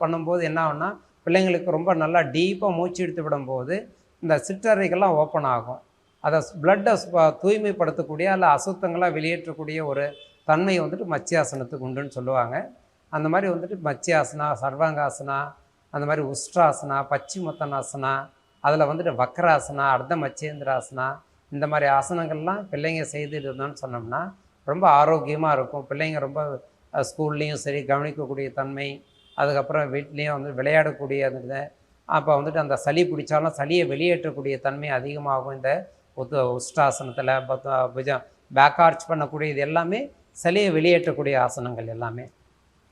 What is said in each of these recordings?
பண்ணும்போது என்ன ஆகும்னா பிள்ளைங்களுக்கு ரொம்ப நல்லா டீப்பாக மூச்சு எடுத்து விடும்போது இந்த சிற்றறைகள்லாம் ஓப்பன் ஆகும். அதை பிளட்டை தூய்மைப்படுத்தக்கூடிய அல்ல அசுத்தங்களாக வெளியேற்றக்கூடிய ஒரு தன்மை வந்துட்டு மத்தியாசனத்துக்கு உண்டுன்னு சொல்லுவாங்க. அந்த மாதிரி வந்துட்டு மத்தியாசனா சர்வாங்காசனா அந்த மாதிரி உஷ்ட்ராசனா பச்சிமுத்தனாசனா அதில் வந்துட்டு வக்ராசனா அர்த்த மச்சேந்திராசனா இந்த மாதிரி ஆசனங்கள்லாம் பிள்ளைங்க செய்துட்டு இருந்தோம்னு சொன்னோம்னா ரொம்ப ஆரோக்கியமாக இருக்கும். பிள்ளைங்க ரொம்ப ஸ்கூல்லேயும் சரி கவனிக்கக்கூடிய தன்மை அதுக்கப்புறம் வீட்லேயும் வந்து விளையாடக்கூடிய அந்த அப்போ வந்துட்டு அந்த சளி பிடிச்சாலும் சளியை வெளியேற்றக்கூடிய தன்மை அதிகமாகும். இந்த உத்து உஷ்டாசனத்தில் புஜம் பேக் ஆர்ச் பண்ணக்கூடிய இது எல்லாமே சளியை வெளியேற்றக்கூடிய ஆசனங்கள் எல்லாமே.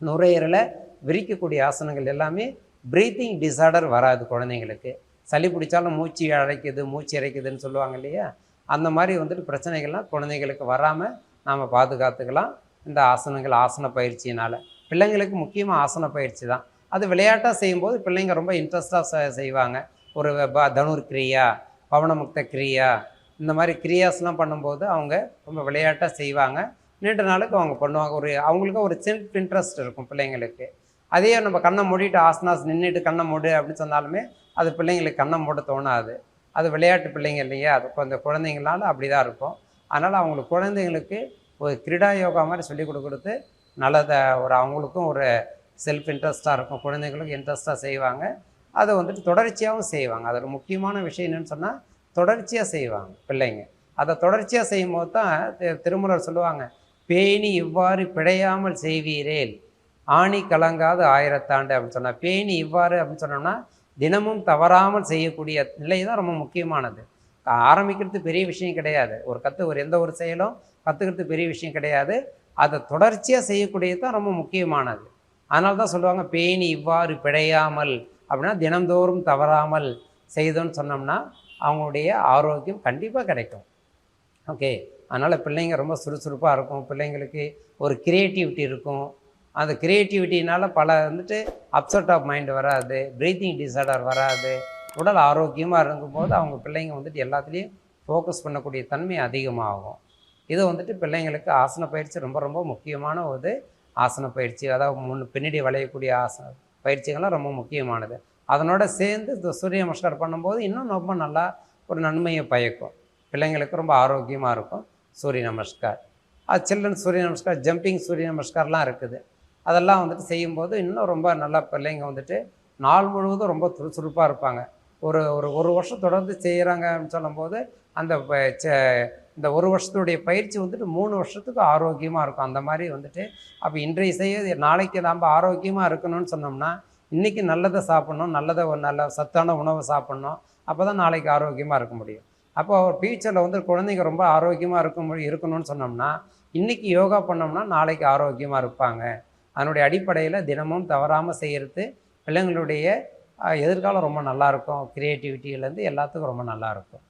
நுரையீரலை விரிக்கக்கூடிய ஆசனங்கள் எல்லாமே ப்ரீத்திங் டிசார்டர் வராது குழந்தைங்களுக்கு. சளி பிடிச்சாலும் மூச்சு அடைக்குது மூச்சு இறைக்குதுன்னு சொல்லுவாங்க இல்லையா? அந்த மாதிரி வந்துட்டு பிரச்சனைகள்லாம் குழந்தைங்களுக்கு வராமல் நாம் பாதுகாத்துக்கலாம். இந்த ஆசனங்கள் ஆசன பயிற்சியினால். பிள்ளைங்களுக்கு முக்கியமாக ஆசன பயிற்சி தான். அது விளையாட்டாக செய்யும்போது பிள்ளைங்க ரொம்ப இன்ட்ரெஸ்டாக செய்வாங்க. ஒரு ப- தனுர் கிரியா பவனமுக்த கிரியா இந்த மாதிரி கிரியாஸ்லாம் பண்ணும்போது அவங்க ரொம்ப விளையாட்டாக செய்வாங்க. நீண்ட நாளுக்கு அவங்க பண்ணுவாங்க. ஒரு அவங்களுக்கு ஒரு செல்ஃப் இன்ட்ரெஸ்ட் இருக்கும் பிள்ளைங்களுக்கு. அதே நம்ம கண்ணை மூடிட்டு ஆசனாஸ் நின்றுட்டு கண்ணை மூடு அப்படின்னு சொன்னாலுமே அது பிள்ளைங்களுக்கு கண்ணை மூட தோணாது. அது விளையாட்டு பிள்ளைங்க இல்லையா? அது கொஞ்சம் குழந்தைங்களால அப்படி தான் இருக்கும். அதனால் அவங்களுக்கு குழந்தைங்களுக்கு ஒரு கிரீடா யோகா மாதிரி சொல்லிக் கொடுக்குறது நல்லதை ஒரு அவங்களுக்கும் ஒரு செல்ஃப் இன்ட்ரெஸ்ட்டாக இருக்கும். குழந்தைங்களுக்கும் இன்ட்ரெஸ்ட்டாக செய்வாங்க. அதை வந்துட்டு தொடர்ச்சியாகவும் செய்வாங்க. அதில் முக்கியமான விஷயம் என்னென்னு சொன்னால் தொடர்ச்சியாக செய்வாங்க பிள்ளைங்க. அதை தொடர்ச்சியாக செய்யும்போது தான் திருமலர் சொல்லுவாங்க பேணி இவ்வாறு பிழையாமல் செய்வீரேல். ஆணி கலங்காது ஆயிரத்தாண்டு அப்படின்னு சொன்னால் பேணி இவ்வாறு அப்படின்னு சொன்னோம்னா தினமும் தவறாமல் செய்யக்கூடிய நிலை தான் ரொம்ப முக்கியமானது. ஆரம்பிக்கிறது பெரிய விஷயம் கிடையாது. ஒரு கற்று ஒரு எந்த ஒரு செயலும் கற்றுக்கிறது பெரிய விஷயம் கிடையாது. அதை தொடர்ச்சியாக செய்யக்கூடியது தான் ரொம்ப முக்கியமானது. அதனால தான் சொல்லுவாங்க பேணி இவ்வாறு பிழையாமல் அப்படின்னா தினந்தோறும் தவறாமல் செய்தோன்னு சொன்னோம்னா அவங்களுடைய ஆரோக்கியம் கண்டிப்பாக கிடைக்கும். ஓகே. அதனால் பிள்ளைங்க ரொம்ப சுறுசுறுப்பாக இருக்கும். பிள்ளைங்களுக்கு ஒரு கிரியேட்டிவிட்டி இருக்கும். அந்த கிரியேட்டிவிட்டினால பல வந்துட்டு அப்செட் ஆஃப் மைண்ட் வராது ப்ரீத்திங் டிசார்டர் வராது உடல் ஆரோக்கியமாக இருக்கும்போது அவங்க பிள்ளைங்க வந்துட்டு எல்லாத்துலேயும் ஃபோக்கஸ் பண்ணக்கூடிய தன்மை அதிகமாகும். இது வந்துட்டு பிள்ளைங்களுக்கு ஆசன பயிற்சி ரொம்ப ரொம்ப முக்கியமான ஒரு ஆசன பயிற்சி. அதாவது முன் பின்னாடி வளையக்கூடிய ஆசன பயிற்சிகள்லாம் ரொம்ப முக்கியமானது. அதனோட சேர்ந்து இந்த சூரிய நமஸ்கார் பண்ணும்போது இன்னும் ரொம்ப நல்லா ஒரு நன்மையை பயக்கும். பிள்ளைங்களுக்கு ரொம்ப ஆரோக்கியமாக இருக்கும் சூரிய நமஸ்கார். அது சில்ட்ரன் சூரிய நமஸ்கார் ஜம்பிங் சூரிய நமஸ்கார்லாம் இருக்குது. அதெல்லாம் வந்துட்டு செய்யும்போது இன்னும் ரொம்ப நல்லா பிள்ளைங்க வந்துட்டு நாள் முழுவதும் ரொம்ப சுறுசுறுப்பாக இருப்பாங்க. ஒரு ஒரு ஒரு வருஷம் தொடர்ந்து செய்கிறாங்கன்னு சொல்லும்போது அந்த ப- இந்த ஒரு வருஷத்துடைய பயிற்சி வந்துட்டு மூணு வருஷத்துக்கு ஆரோக்கியமாக இருக்கும். அந்த மாதிரி வந்துட்டு அப்போ இன்றைய செய்ய நாளைக்கு நாம் ஆரோக்கியமாக இருக்கணும்னு சொன்னோம்னா இன்றைக்கி நல்லதை சாப்பிட்ணும் நல்லதை ஒரு நல்ல சத்தான உணவை சாப்பிட்ணும். அப்போ தான் நாளைக்கு ஆரோக்கியமாக இருக்க முடியும். அப்போ ஃப்யூச்சரில் வந்து குழந்தைங்க ரொம்ப ஆரோக்கியமாக இருக்க இருக்கணும்னு சொன்னோம்னா இன்றைக்கி யோகா பண்ணோம்னா நாளைக்கு ஆரோக்கியமாக இருப்பாங்க. அதனுடைய அடிப்படையில் தினமும் தவறாமல் செய்கிறது பிள்ளைங்களுடைய எதிர்காலம் ரொம்ப நல்லாயிருக்கும் க்ரியேட்டிவிட்டியிலேருந்து எல்லாத்துக்கும் ரொம்ப நல்லாயிருக்கும்